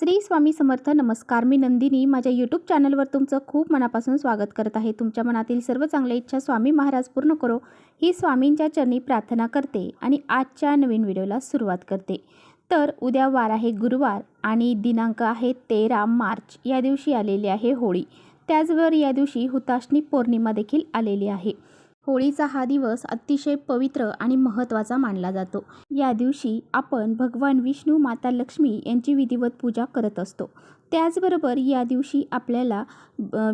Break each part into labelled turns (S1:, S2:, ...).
S1: श्री स्वामी समर्थ नमस्कार. मी नंदिनी. माझ्या यूट्यूब चॅनलवर तुमचं खूप मनापासून स्वागत करत आहे. तुमच्या मनातील सर्व चांगल्या इच्छा स्वामी महाराज पूर्ण करो. ही स्वामींच्या चरणी प्रार्थना करते आणि आजच्या नवीन व्हिडिओला सुरुवात करते. तर उद्या वार आहे गुरुवार आणि दिनांक आहे तेरा मार्च. या दिवशी आलेली आहे होळी. त्याचबरोबर या दिवशी हुताशनी पौर्णिमा देखील आलेली आहे. होळीचा हा दिवस अतिशय पवित्र आणि महत्त्वाचा मानला जातो. या दिवशी आपण भगवान विष्णू माता लक्ष्मी यांची विधिवत पूजा करत असतो. त्याचबरोबर या दिवशी आपल्याला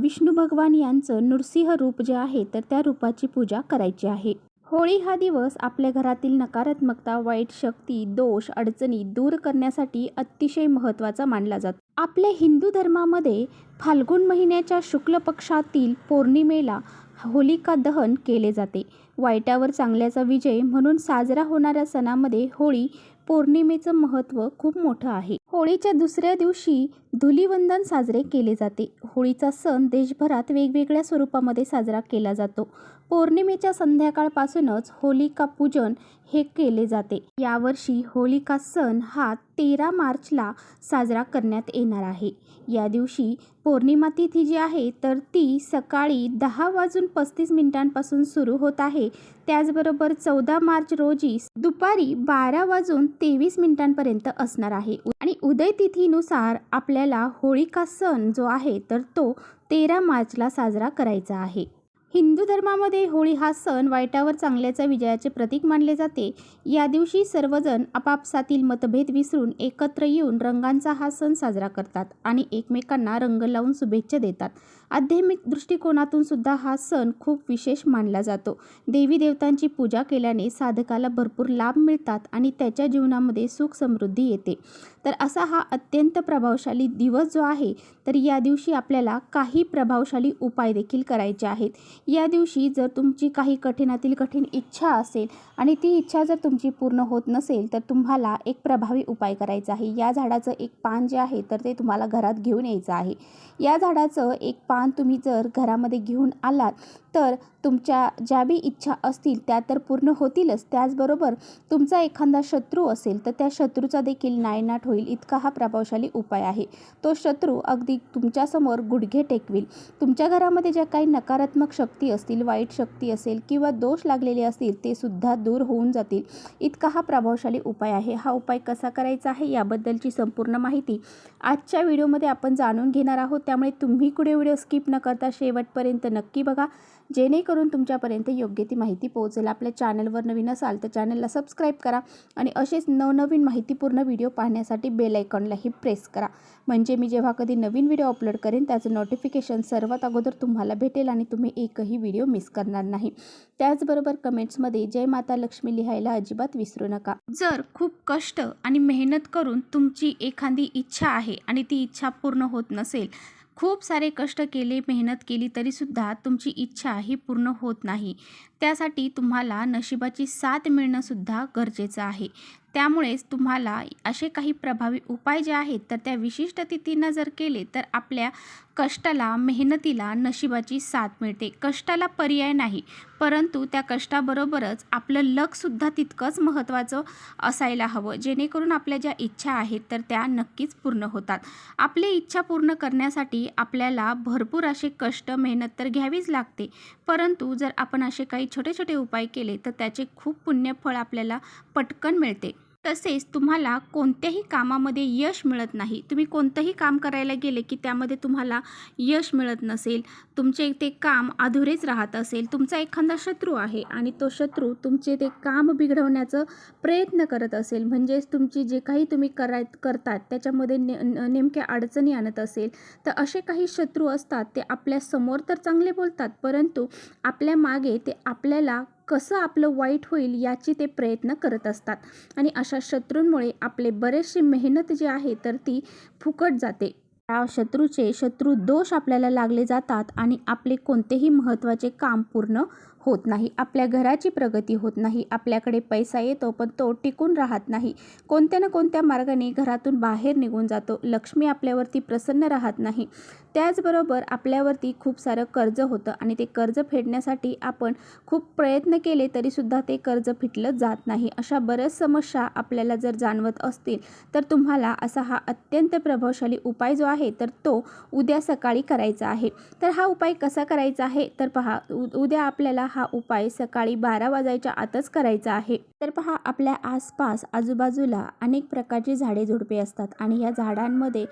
S1: विष्णू भगवान यांचं नृसिंह रूप जे आहे तर त्या रूपाची पूजा करायची आहे. होळी हा दिवस आपल्या घरातील नकारात्मकता वाईट शक्ती दोष अडचणी दूर करण्यासाठी अतिशय महत्त्वाचा मानला जातो. आपल्या हिंदू धर्मामध्ये फाल्गुन महिन्याच्या शुक्ल पक्षातील पौर्णिमेला होलिका दहन केले जाते. वाईटावर चांगल्याचा विजय म्हणून साजरा होणाऱ्या सणामध्ये होळी पौर्णिमेचं महत्त्व खूप मोठं आहे. होळीच्या दुसऱ्या दिवशी धुलीवंदन साजरे केले जाते. होळीचा सण देशभरात वेगवेगळ्या स्वरूपामध्ये साजरा केला जातो. पौर्णिमेच्या संध्याकाळपासूनच होलिका पूजन हे केले जाते. यावर्षी होलिका सण हा तेरा मार्चला साजरा करण्यात येणार आहे. या दिवशी पौर्णिमा तिथी जी आहे तर ती सकाळी दहा वाजून पस्तीस मिनिटांपासून सुरू होत आहे. त्याचबरोबर चौदा मार्च रोजी दुपारी बारा वाजून तेवीस मिनिटांपर्यंत असणार आहे. आणि उदय तिथीनुसार आपल्याला होळिका सण जो आहे तर तो तेरा मार्चला साजरा करायचा आहे. हिंदू धर्मामध्ये होळी हा सण वाईटावर चांगल्याच्या विजयाचे प्रतीक मानले जाते. या दिवशी सर्वजण आपापसातील मतभेद विसरून एकत्र येऊन रंगांचा हा सण साजरा करतात आणि एकमेकांना रंग लावून शुभेच्छा देतात. आध्यात्मिक दृष्टिकोनातून सुद्धा हा सण खूप विशेष मानला जातो. देवी देवतांची पूजा केल्याने साधकाला भरपूर लाभ मिळतात आणि त्याच्या जीवनामध्ये सुख समृद्धी येते. तर असा हा अत्यंत प्रभावशाली दिवस जो आहे तर या दिवशी आपल्याला काही प्रभावशाली उपाय देखील करायचे आहेत. या दिवशी जर तुमची काही कठीणातील कठीण इच्छा असेल आणि ती इच्छा जर तुमची पूर्ण होत नसेल तर तुम्हाला एक प्रभावी उपाय करायचा आहे. या झाडाचं एक पान जे आहे तर ते तुम्हाला घरात घेऊन यायचं आहे. या झाडाचं एक पान तुम्ही जर घरामध्ये घेऊन आलात तर तुमच्या ज्या बी इच्छा असतील त्या तर पूर्ण होतीलच. त्याचबरोबर तुमचा एखादा शत्रू असेल तर त्या शत्रूचा देखील नायनाट होईल. इतका हा प्रभावशाली उपाय आहे. तो शत्रू अगदी तुमच्यासमोर गुडघे टेकवेल. तुमच्या घरामध्ये ज्या काही नकारात्मक शक्ती असतील वाईट शक्ती असेल किंवा दोष लागलेले असतील ते सुद्धा दूर होऊन जातील. इतका हा प्रभावशाली उपाय आहे. हा उपाय कसा करायचा आहे याबद्दलची संपूर्ण माहिती आजच्या व्हिडिओमध्ये आपण जाणून घेणार आहोत. त्यामुळे तुम्ही कुठे व्हिडिओ स्किप न करता शेवटपर्यंत नक्की बघा. जेणेकरून तुमच्यापर्यंत योग्य ती माहिती पोहोचेल. आपल्या चॅनलवर नवीन असाल तर चॅनलला सबस्क्राईब करा आणि असेच नवनवीन माहितीपूर्ण व्हिडिओ पाहण्यासाठी बेल आयकॉनलाही प्रेस करा. म्हणजे मी जेव्हा कधी नवीन व्हिडिओ अपलोड करेन त्याचं नोटिफिकेशन सर्वात अगोदर तुम्हाला भेटेल आणि तुम्ही एकही व्हिडिओ मिस करणार नाही. त्याचबरोबर कमेंट्समध्ये जय माता लक्ष्मी लिहायला अजिबात विसरू नका. जर खूप कष्ट आणि मेहनत करून तुमची एखादी इच्छा आहे आणि ती इच्छा पूर्ण होत नसेल खूप सारे कष्ट केले मेहनत केली तरीसुद्धा तुमची इच्छा ही पूर्ण होत नाही. त्यासाठी तुम्हाला नशिबाची साथ मिळणंसुद्धा गरजेचं आहे. त्यामुळेच तुम्हाला असे काही प्रभावी उपाय जे आहेत तर त्या विशिष्ट तिथीनं जर केले तर आपल्या कष्टाला मेहनतीला नशिबाची साथ मिळते. कष्टाला पर्याय नाही परंतु त्या कष्टाबरोबरच आपलं लकसुद्धा तितकंच महत्त्वाचं असायला हवं. जेणेकरून आपल्या ज्या इच्छा आहेत तर त्या नक्कीच पूर्ण होतात. आपली इच्छा पूर्ण करण्यासाठी आपल्याला भरपूर असे कष्ट मेहनत तर घ्यावीच लागते. परंतु जर आपण असे काही छोटे छोटे उपाय केले तर त्याचे खूप पुण्यफळ आपल्याला पटकन मिळते. तसेच तुम्हाला कोणत्याही कामामध्ये यश मिळत नाही. तुम्ही कोणतंही काम करायला गेले की त्यामध्ये तुम्हाला यश मिळत नसेल. तुमचे ते काम अधुरेच राहत असेल. तुमचा एखादा शत्रू आहे आणि तो शत्रू तुमचे ते काम बिघडवण्याचं प्रयत्न करत असेल. म्हणजेच तुमची जे काही तुम्ही कराय करतात त्याच्यामध्ये ने नेमक्या अडचणी आणत असेल तर असे काही शत्रू असतात ते आपल्यासमोर तर चांगले बोलतात परंतु आपल्या मागे ते आपल्याला कसं आपलं वाईट होईल याची ते प्रयत्न करत असतात. आणि अशा शत्रूंमुळे आपले बरेचसे मेहनत जी आहे तर ती फुकट जाते. त्या शत्रूचे शत्रू दोष आपल्याला लागले जातात आणि आपले कोणतेही महत्त्वाचे काम पूर्ण होत नाही. आपल्या घराची प्रगती होत नाही. आपल्याकडे पैसा येतो पण तो टिकून राहत नाही. कोणत्या ना कोणत्या मार्गाने घरातून बाहेर निघून जातो. लक्ष्मी आपल्यावरती प्रसन्न राहत नाही. त्याचबरोबर आपल्यावरती खूप सारं कर्ज होतं आणि ते कर्ज फेडण्यासाठी आपण खूप प्रयत्न केले तरीसुद्धा ते कर्ज फिटलं जात नाही. अशा बऱ्याच समस्या आपल्याला जर जाणवत असतील तर तुम्हाला असा हा अत्यंत प्रभावशाली उपाय जो आहे तर तो उद्या सकाळी करायचा आहे. तर हा उपाय कसा करायचा आहे तर पहा. उ उद्या आपल्याला हा उपाय सकाळी बारा वाजायच्या आतच करायचा आहे. तर पहा आपल्या आसपास आजूबाजूला अनेक प्रकारची झाडे झुडपे असतात आणि या झाडांमध्ये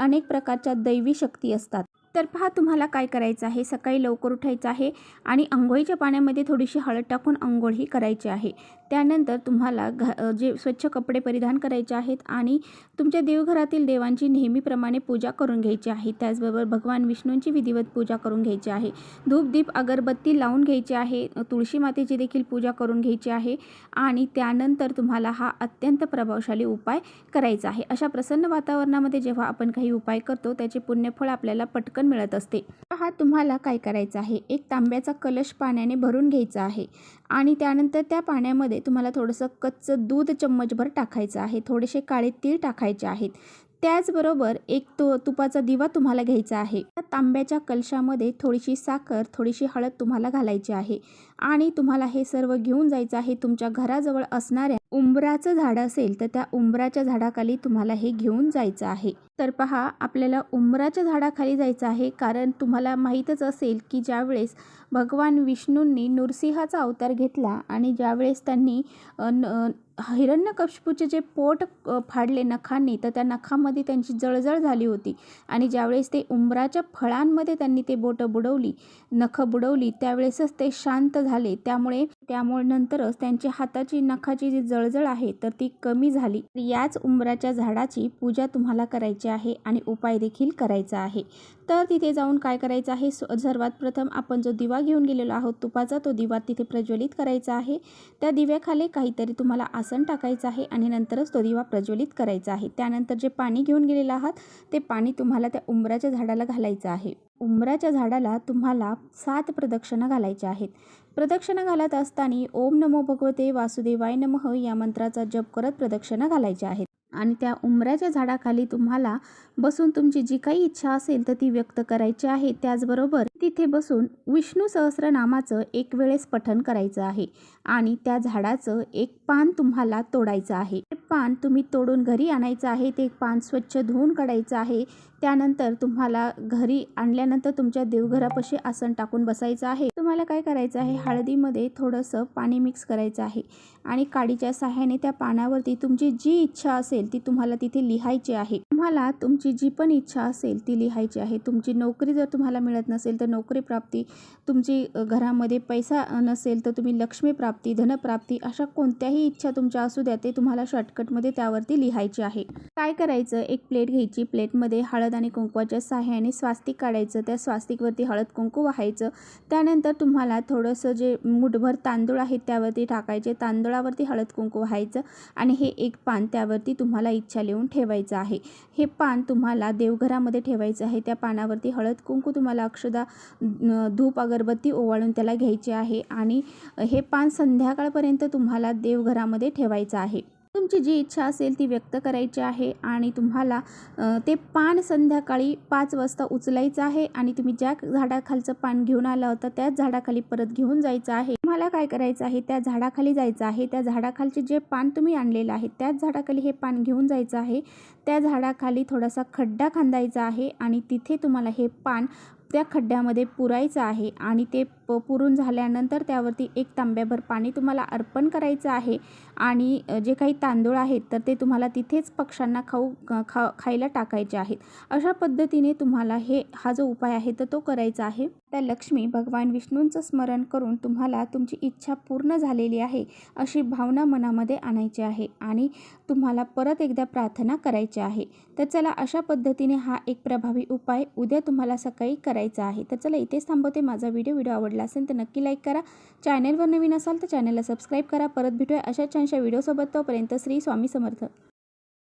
S1: अनेक प्रकारच्या दैवी शक्ती असतात. तर पहा तुम्हाला काय करायचं आहे. सकाळी लवकर उठायचं आहे आणि आंघोळीच्या पाण्यामध्ये थोडीशी हळद टाकून आंघोळही करायची आहे. त्यानंतर तुम्हाला घ जे स्वच्छ कपडे परिधान करायचे आहेत आणि तुमच्या देवघरातील देवांची नेहमीप्रमाणे पूजा करून घ्यायची आहे. त्याचबरोबर भगवान विष्णूंची विधिवत पूजा करून घ्यायची आहे. धूपदीप अगरबत्ती लावून घ्यायची आहे. तुळशी मातेची देखील पूजा करून घ्यायची आहे आणि त्यानंतर तुम्हाला हा अत्यंत प्रभावशाली उपाय करायचा आहे. अशा प्रसन्न वातावरणामध्ये जेव्हा आपण काही उपाय करतो त्याचे पुण्यफळ आपल्याला पटकन मिळत असते. हा तुम्हाला काय करायचं आहे? एक तांब्याचा कलश पाण्याने भरून घ्यायचा आहे आणि त्यानंतर त्या पाण्यामध्ये तुम्हाला थोडंसं कच्चं दूध चम्मचभर टाकायचं आहे. थोडेसे काळे तीळ टाकायचे आहेत. त्याचबरोबर एक तो तुपाचा दिवा तुम्हाला घ्यायचा आहे. त्या तांब्याच्या कलशामध्ये थोडीशी साखर थोडीशी हळद तुम्हाला घालायची आहे आणि तुम्हाला हे सर्व घेऊन जायचं आहे तुमच्या घराजवळ असणाऱ्या उंबराचं झाड असेल तर त्या उंबराच्या झाडाखाली तुम्हाला हे घेऊन जायचं आहे. तर पहा आपल्याला उंबराच्या झाडाखाली जायचं आहे कारण तुम्हाला माहीतच असेल की ज्यावेळेस भगवान विष्णूंनी नृसिंहाचा अवतार घेतला आणि ज्यावेळेस त्यांनी हिरण्यकश्यपूचे जे पोट फाडले नखांनी तर त्या नखामध्ये त्यांची जळजळ झाली होती. आणि ज्यावेळेस ते उंबराच्या फळांमध्ये त्यांनी ते बोटं बुडवली नखं बुडवली त्यावेळेसच ते शांत झाले. त्यामुळे त्यामुळे नंतरच त्यांच्या हाताची नखाची जी जळजळ आहे तर ती कमी झाली. याच उंबराच्या झाडाची पूजा तुम्हाला करायची आहे आणि उपाय देखील करायचा आहे. तर तिथे जाऊन काय करायचं आहे? सर्वात प्रथम आपण जो दिवा घेऊन गेलेलो आहोत तुपाचा तो दिवा तिथे प्रज्वलित करायचा आहे. त्या दिव्याखाली काहीतरी तुम्हाला आसन टाकायचं आहे आणि नंतरच तो दिवा प्रज्वलित करायचा आहे. त्यानंतर जे पाणी घेऊन गेलेलं आहात ते पाणी तुम्हाला त्या उंबराच्या झाडाला घालायचं आहे. उंबराच्या झाडाला तुम्हाला सात प्रदक्षिणा घालायच्या आहेत. प्रदक्षिणा घालत असताना ओम नमो भगवते वासुदेवाय नमः या मंत्राचा जप करत प्रदक्षिणा घालायच्या आहेत. आणि त्या उंबऱ्याच्या झाडाखाली तुम्हाला बसून तुमची जी काही इच्छा असेल तर ती व्यक्त करायची आहे. त्याचबरोबर तिथे बसून विष्णू सहस्रनामाचं एक वेळेस पठण करायचं आहे आणि त्या झाडाचं एक पान तुम्हाला तोडायचं आहे. ते पान तुम्ही तोडून घरी आणायचं आहे. ते पान स्वच्छ धुवून काढायचं आहे. त्यानंतर तुम्हाला घरी आणल्यानंतर तुमच्या देवघरापाशी आसन टाकून बसायचं आहे. तुम्हाला काय करायचं आहे? हळदीमध्ये थोडंसं पाणी मिक्स करायचं आहे. आणि काडीच्या सहाय्याने त्या पानावरती तुमची जी इच्छा असेल ती तुम्हाला तिथे लिहायची आहे. तुम्हाला तुमची जी पण इच्छा असेल ती लिहायची आहे. तुमची नोकरी जर तुम्हाला मिळत नसेल तर नोकरी प्राप्ती तुमची घरामध्ये पैसा नसेल तर तुम्ही लक्ष्मी प्राप्ती धनप्राप्ती अशा कोणत्याही इच्छा तुमच्या असू द्या ते तुम्हाला शॉर्टकटमध्ये त्यावरती लिहायची आहे. काय करायचं? एक प्लेट घ्यायची. प्लेटमध्ये हळद आणि कुंकवाच्या सहाय्याने स्वास्तिक काढायचं. त्या स्वास्तिकवरती हळद कुंकू वाहायचं. त्यानंतर तुम्हाला थोडंसं जे मुठभर तांदूळ आहेत त्यावरती टाकायचे. तांदळावरती हळद कुंकू व्हायचं आणि हे एक पान त्यावरती तुम्हाला इच्छा लिहून ठेवायचं आहे. हे पान तुम्हाला देवघरामध्ये ठेवायचं आहे. त्या पानावरती हळद कुंकू तुम्हाला अक्षदा धूप अगरबत्ती ओवाळून त्याला घ्यायची आहे. आणि हे पान संध्याकाळपर्यंत तुम्हाला देवघरामध्ये ठेवायचं आहे. तुमची जी इच्छा असेल ती व्यक्त करायची आहे आणि तुम्हाला ते पान संध्याकाळी पाच वाजता उचलायचं आहे आणि तुम्ही ज्या झाडाखालचं पान घेऊन आला होता त्याच झाडाखाली परत घेऊन जायचं आहे. तुम्हाला काय करायचं आहे? त्या झाडाखाली जायचं आहे. त्या झाडाखालचे जे पान तुम्ही आणलेलं आहे त्याच झाडाखाली हे पान घेऊन जायचं आहे. त्या झाडाखाली थोडासा खड्डा खांदायचा आहे आणि तिथे तुम्हाला हे पान त्या खड्ड्यामध्ये पुरायचं आहे आणि ते प पुरून झाल्यानंतर त्यावरती एक तांब्याभर पाणी तुम्हाला अर्पण करायचं आहे. आणि जे काही तांदूळ आहेत तर ते तुम्हाला तिथेच पक्ष्यांना खाऊ खा खायला टाकायचे आहेत. अशा पद्धतीने तुम्हाला हे हा जो उपाय आहे तर तो करायचा आहे. त्या लक्ष्मी भगवान विष्णूंचं स्मरण करून तुम्हाला तुमची इच्छा पूर्ण झालेली आहे अशी भावना मनामध्ये आणायची आहे आणि तुम्हाला परत एकदा प्रार्थना करायची आहे. तर चला अशा पद्धतीने हा एक प्रभावी उपाय उद्या तुम्हाला सकाळी करायचा आहे. तर चला इथेच थांबवते माझा व्हिडिओ. व्हिडिओ आवडला असेल तर नक्की लाईक करा. चॅनलवर नवीन असाल तर चॅनलला सबस्क्राईब करा. परत भेटूया अशा छानशा व्हिडिओसोबत तोपर्यंत श्री स्वामी समर्थ.